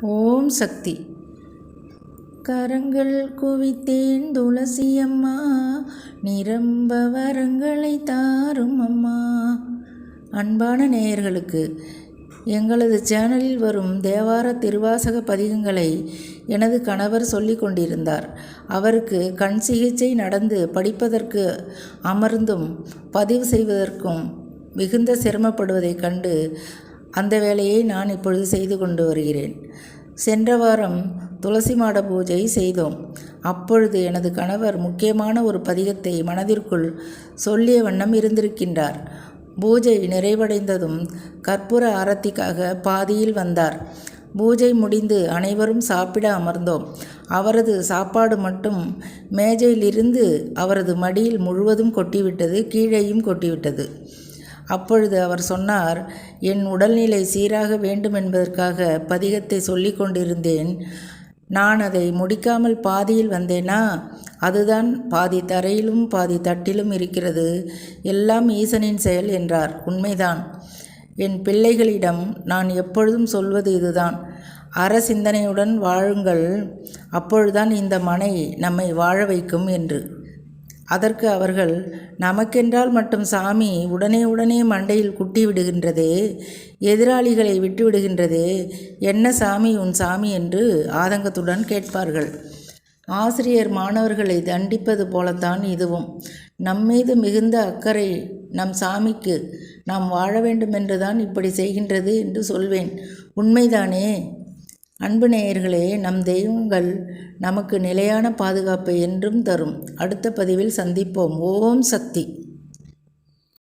ஓம் சக்தி. கரங்கள் குவித்தேன் துளசி அம்மா நிரம்ப வரங்களை தாரும் அம்மா. அன்பான நேயர்களுக்கு எங்களது சேனலில் வரும் தேவார திருவாசக பதிகங்களை எனது கணவர் சொல்லி கொண்டிருந்தார். அவருக்கு கண் சிகிச்சை நடந்து படிப்பதற்கு அமர்ந்தும் பதிவு செய்வதற்கும் மிகுந்த சிரமப்படுவதைக் கண்டு அந்த வேலையை நான் இப்பொழுது செய்து கொண்டு வருகிறேன். சென்ற வாரம் துளசி மாட பூஜை செய்தோம். அப்பொழுது எனது கணவர் முக்கியமான ஒரு பதிகத்தை மனதிற்குள் சொல்லிய வண்ணம் இருந்திருக்கின்றார். பூஜை நிறைவடைந்ததும் கற்பூர ஆரத்திக்காக பாதியில் வந்தார். பூஜை முடிந்து அனைவரும் சாப்பிட அமர்ந்தோம். அவரது சாப்பாடு மட்டும் மேஜையிலிருந்து அவரது மடியில் முழுவதும் கொட்டிவிட்டது கீழேயும் கொட்டிவிட்டது. அப்பொழுது அவர் சொன்னார் என் உடல்நிலை சீராக வேண்டும் என்பதற்காக பதிகத்தை சொல்லி கொண்டிருந்தேன் நான் அதை முடிக்காமல் பாதியில் வந்தேனா? அதுதான் பாதி தரையிலும் பாதி தட்டிலும் இருக்கிறது. எல்லாம் ஈசனின் செயல் என்றார். உண்மைதான். என் பிள்ளைகளிடம் நான் எப்பொழுதும் சொல்வது இதுதான். அற சிந்தனையுடன் வாழுங்கள். அப்பொழுதுதான் இந்த மனை நம்மை வாழ வைக்கும் என்று. அதற்கு அவர்கள் நமக்கென்றால் மட்டும் சாமி உடனே உடனே மண்டையில் குட்டி விடுகின்றதே எதிராளிகளை விட்டு விடுகின்றதே. என்ன சாமி உன் சாமி? என்று ஆதங்கத்துடன் கேட்பார்கள். ஆசிரியர் மாணவர்களை தண்டிப்பது போலத்தான் இதுவும். நம்மீது மிகுந்த அக்கறை நம் சாமிக்கு. நாம் வாழ வேண்டுமென்றுதான் இப்படி செய்கின்றது என்று சொல்வேன். உண்மைதானே? அன்பு நேயர்களே நம் தெய்வங்கள் நமக்கு நிலையான பாதுகாப்பை என்றும் தரும். அடுத்த பதிவில் சந்திப்போம். ஓம் சக்தி.